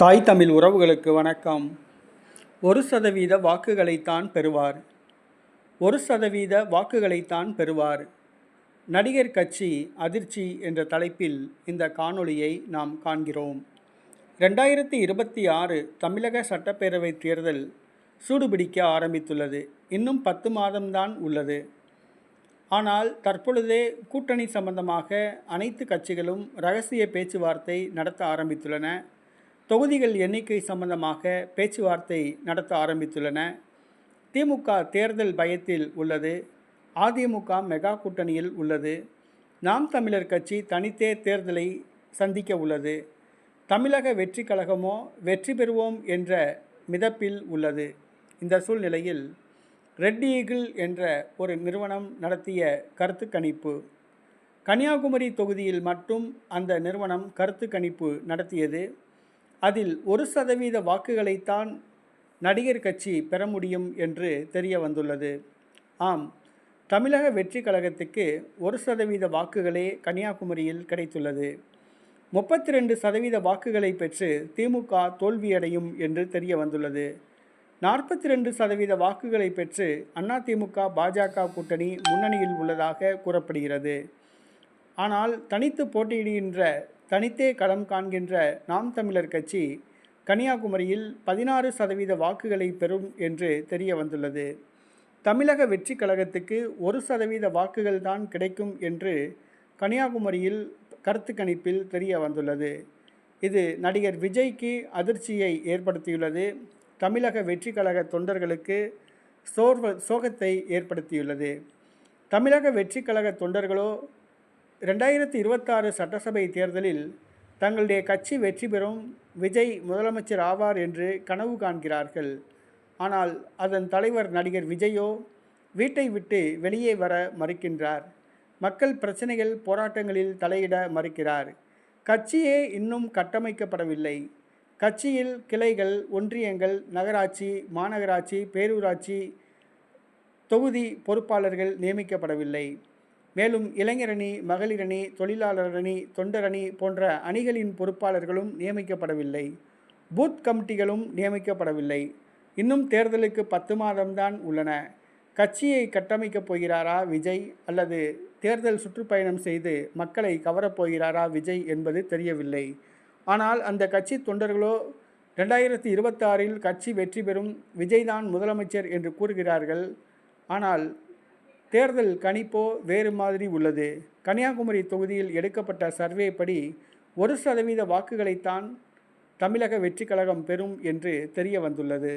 தாய் தமிழ் உறவுகளுக்கு வணக்கம். ஒரு சதவீத வாக்குகளைத்தான் பெறுவார். ஒரு சதவீத வாக்குகளைத்தான் பெறுவார். நடிகர் கட்சி அதிர்ச்சி என்ற தலைப்பில் இந்த காணொளியை நாம் காண்கிறோம். ரெண்டாயிரத்தி இருபத்தி ஆறு தமிழக சட்டப்பேரவை தேர்தல் சூடுபிடிக்க ஆரம்பித்துள்ளது. இன்னும் பத்து மாதம்தான் உள்ளது. ஆனால் தற்பொழுதே கூட்டணி சம்பந்தமாக அனைத்து கட்சிகளும் ரகசிய பேச்சுவார்த்தை நடத்த ஆரம்பித்துள்ளன. தொகுதிகள் எண்ணிக்கை சம்பந்தமாக பேச்சுவார்த்தை நடத்த ஆரம்பித்துள்ளன. திமுக தேர்தல் பயத்தில் உள்ளது. அதிமுக மெகா கூட்டணியில் உள்ளது. நாம் தமிழர் கட்சி தனித்தே தேர்தலை சந்திக்க உள்ளது. தமிழக வெற்றி கழகமோ வெற்றி பெறுவோம் என்ற மிதப்பில் உள்ளது. இந்த சூழ்நிலையில் ரெட் ஈகிள் என்ற ஒரு நிறுவனம் நடத்திய கருத்து கணிப்பு. கன்னியாகுமரி தொகுதியில் மட்டும் அந்த நிறுவனம் கருத்து கணிப்பு நடத்தியது. அதில் ஒரு சதவீத வாக்குகளைத்தான் நடிகர் கட்சி பெற முடியும் என்று தெரிய வந்துள்ளது ஆம் தமிழக வெற்றி கழகத்துக்கு ஒரு சதவீத வாக்குகளே கன்னியாகுமரியில் கிடைத்துள்ளது. முப்பத்தி ரெண்டு சதவீத வாக்குகளை பெற்று திமுக தோல்வியடையும் என்று தெரிய வந்துள்ளது நாற்பத்தி ரெண்டு சதவீத வாக்குகளை பெற்று அதிமுக பாஜக கூட்டணி முன்னணியில் உள்ளதாக கூறப்படுகிறது. ஆனால் தனித்து போட்டியிடுகின்ற தனித்தே களம் காண்கின்ற நாம் தமிழர் கட்சி கன்னியாகுமரியில் பதினாறு சதவீத வாக்குகளை பெறும் என்று தெரிய வந்துள்ளது. தமிழக வெற்றி கழகத்துக்கு ஒரு சதவீத வாக்குகள் தான் கிடைக்கும் என்று கன்னியாகுமரியில் கருத்து கணிப்பில் தெரிய வந்துள்ளது. இது நடிகர் விஜய்க்கு அதிர்ச்சியை ஏற்படுத்தியுள்ளது. தமிழக வெற்றி கழக தொண்டர்களுக்கு சோர்வ சோகத்தை ஏற்படுத்தியுள்ளது. தமிழக வெற்றி கழக தொண்டர்களோ ரெண்டாயிரத்தி இருபத்தாறு சட்டசபை தேர்தலில் தங்களுடைய கட்சி வெற்றி பெறும் விஜய் முதலமைச்சர் ஆவார் என்று கனவு காண்கிறார்கள். ஆனால் அதன் தலைவர் நடிகர் விஜயோ வீட்டை விட்டு வெளியே வர மறுக்கின்றார். மக்கள் பிரச்சனைகள் போராட்டங்களில் தலையிட மறுக்கிறார். கட்சியே இன்னும் கட்டமைக்கப்படவில்லை. கட்சியில் கிளைகள் ஒன்றியங்கள் நகராட்சி மாநகராட்சி பேரூராட்சி தொகுதி பொறுப்பாளர்கள் நியமிக்கப்படவில்லை. மேலும் இளைஞரணி மகளிரணி தொழிலாளர் அணி தொண்டரணி போன்ற அணிகளின் பொறுப்பாளர்களும் நியமிக்கப்படவில்லை. பூத் கமிட்டிகளும் நியமிக்கப்படவில்லை. இன்னும் தேர்தலுக்கு பத்து மாதம்தான் உள்ளன. கட்சியை கட்டமைக்கப் போகிறாரா விஜய்? அல்லது தேர்தல் சுற்றுப்பயணம் செய்து மக்களை கவரப்போகிறாரா விஜய் என்பது தெரியவில்லை. ஆனால் அந்த கட்சி தொண்டர்களோ ரெண்டாயிரத்தி இருபத்தாறில் கட்சி வெற்றி பெறும் விஜய்தான் முதலமைச்சர் என்று கூறுகிறார்கள். ஆனால் தேர்தல் கணிப்போ வேறு மாதிரி உள்ளது. கன்னியாகுமரி தொகுதியில் எடுக்கப்பட்ட சர்வே படி ஒரு சதவீத வாக்குகளைத்தான் தமிழக வெற்றி கழகம் பெறும் என்று தெரிய வந்துள்ளது